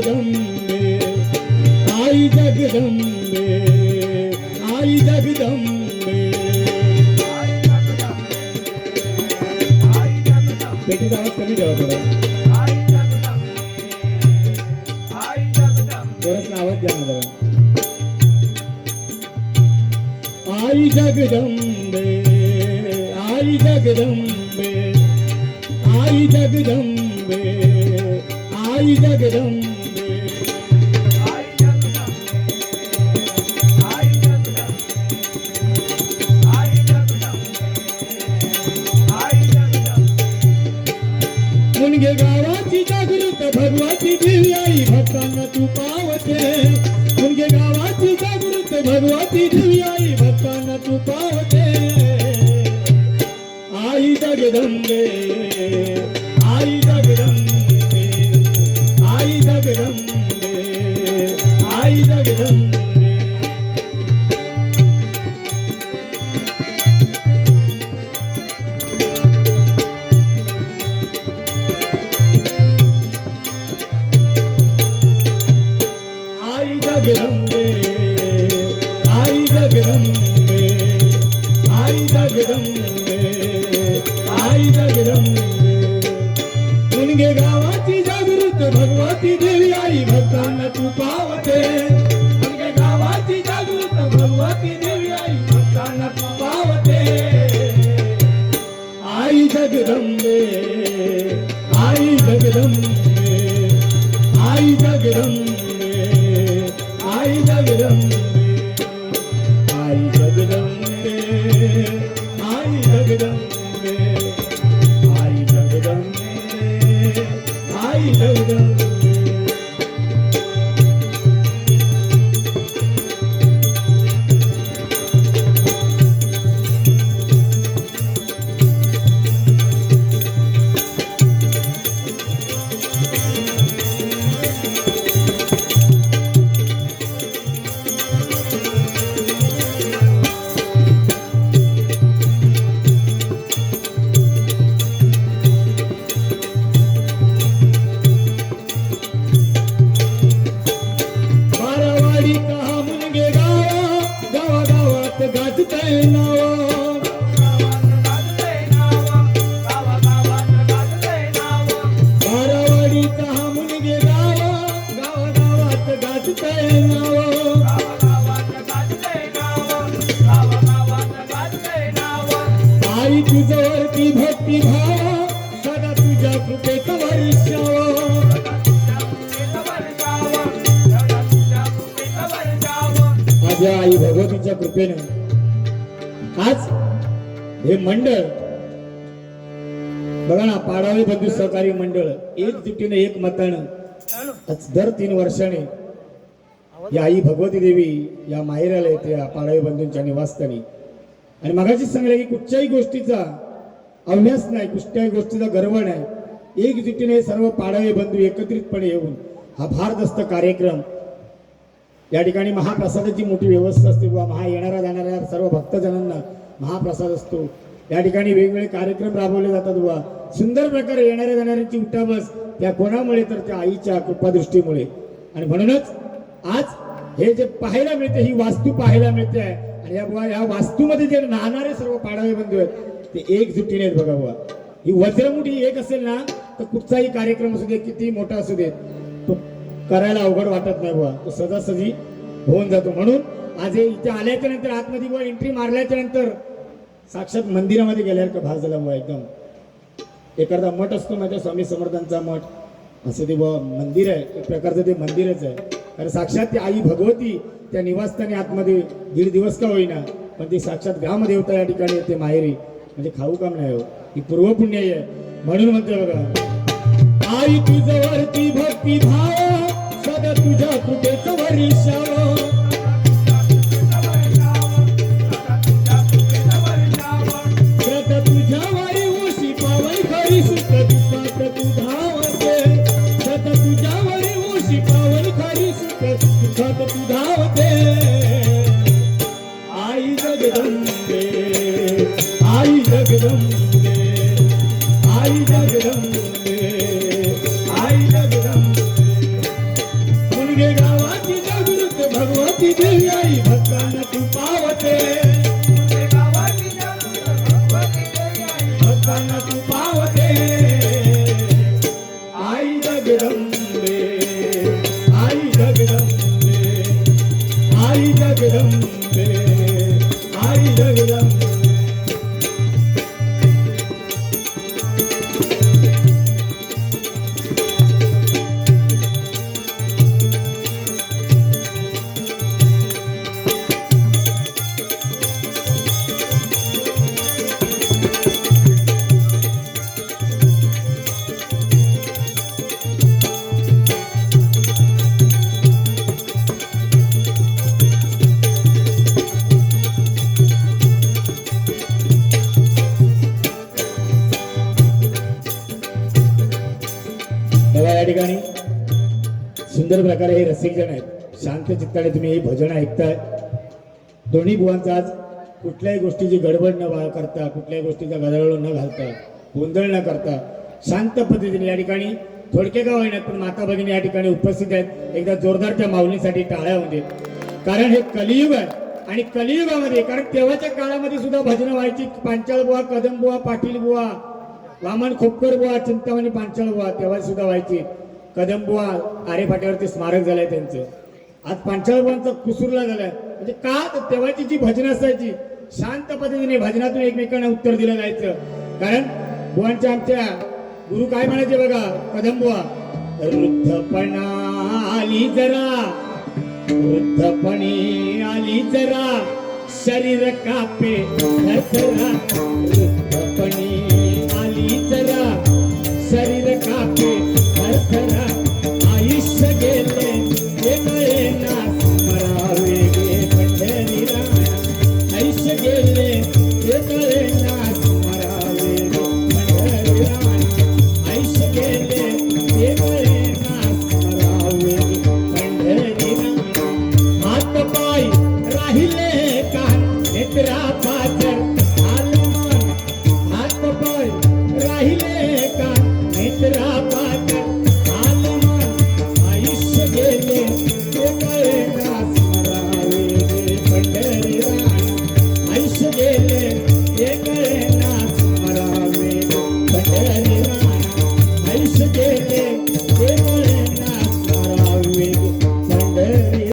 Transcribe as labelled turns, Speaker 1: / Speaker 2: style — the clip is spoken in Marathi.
Speaker 1: ജഗദമ്പേ ആയി
Speaker 2: ജഗദമ്പേ ആയി ജഗദമ്പേ बेटी
Speaker 1: का आवाज कमी जाओ थोड़ा जोरस ना आवाज जाना जरा आई जगदम्बे
Speaker 2: आई जगदम्बे आई जगदम्बे आई जगदम्बे
Speaker 1: मुनगे गावाची जागृत भगवाची दिव्याई भक्तांना तू पावते. मुनगे गावाची जागृत भगवाची दिव्याई भक्तांना तू पावते. आई जगदंबे. জন্মে আইরা Jagdambe, Ai Jagdambe, Ai माझ्या आई भगवतीच्या कृपेनं आज हे मंडळ बघा ना पाडावी बंधू सहकारी मंडळ एकजुटीने एक मतानं आज दर तीन वर्षाने या आई भगवती देवी या माहेराला येते या पाडावी बंधूंच्या निवासस्थानी. आणि मगाशी सांगितलं की कुठच्याही गोष्टीचा अवन्यास नाही कुठल्याही गोष्टीचा गर्व नाही एकजुटीने सर्व पाडावे बंधू एकत्रितपणे येऊन. हा भारदस्त कार्यक्रम. या ठिकाणी महाप्रसादाची मोठी व्यवस्था असते बुवा. महा येणाऱ्या जाणाऱ्या सर्व भक्तजनांना महाप्रसाद असतो. या ठिकाणी वेगवेगळे कार्यक्रम राबवले जातात बुवा. सुंदर प्रकारे येणाऱ्या जाणाऱ्यांची उठाबस त्या कोणामुळे तर त्या आईच्या कृपादृष्टीमुळे. आणि म्हणूनच आज हे जे पाहायला मिळते ही वास्तू पाहायला मिळते आहे. आणि या बुवा या वास्तूमध्ये जे नाहणारे सर्व पाडावे बंधू आहेत ते एकजुटीने आहेत बघा बुवा. ही वज्रमुठी एक असेल ना तर कुठचाही कार्यक्रम असू दे किती मोठा असू दे तो करायला अवघड वाटत नाही बुवा. तो सजासजी होऊन जातो. म्हणून आज हे इथे आल्याच्यानंतर आतमध्ये बुवा एंट्री मारल्याच्या नंतर साक्षात मंदिरामध्ये गेल्यासारखं भास झाला बुवा एकदम. एखादा मठ असतो माझ्या स्वामी समर्थांचा मठ. असं ते बुवा मंदिर आहे. एक प्रकारचं ते मंदिरच आहे. कारण साक्षात ती आई भगवती त्या निवासस्थानी आतमध्ये दीड दिवस का होईना पण ती साक्षात ग्रामदेवता या ठिकाणी येते माहेरी. म्हणजे खाऊ काम नाही हो? ही पूर्वपुण्य आहे. म्हणून म्हणते बघा. आई तुझवरती भक्ती भाव सदा तुझ्या कृपेचं वर्षाव. सदा तुझ्या वारी उशी पावन खरी मागे गावाची जागृत भगवती देवी आई भक्तांना तू पावते. भक्तांना तू पावते. आई जगदंबे आई जगदंबे आई जगदंबे. सुंदर प्रकारे हे रसिकजण आहेत. शांत चित्ताने तुम्ही हे भजन ऐकताय. दोन्ही बुवांचा आज कुठल्याही गोष्टीची गडबड न वा- करता कुठल्याही गोष्टीचा गदारोळ न घालता गोंधळ न करता शांत पद्धतीने या ठिकाणी थोडके गाव येणार पण माता भगिनी या ठिकाणी उपस्थित आहेत. एकदा जोरदार त्या माऊलीसाठी टाळ्या म्हणजे कारण हे कलियुग आहे आणि कलियुगामध्ये कारण तेव्हाच्या काळामध्ये सुद्धा भजनं व्हायची. पांचाळ बुवा कदम बुवा पाटील बुवा वामन खोपकर बुवा चिंतामणी पांचाळ बुवा तेव्हा सुद्धा व्हायची. कदम बुवा आरे फाट्यावरती स्मारक झालंय त्यांचं. आज पांचाळ बुवांचा कुसूरला झालाय. म्हणजे का तर तेव्हाची जी भजनं असायची शांत पद्धतीने भजनातून एकमेकांना उत्तर दिलं जायचं. कारण बुवांच्या आमच्या गुरु काय म्हणायचे बघा कदम वृद्धपणा आली जरा वृद्धपणी आली जरा शरीर कापे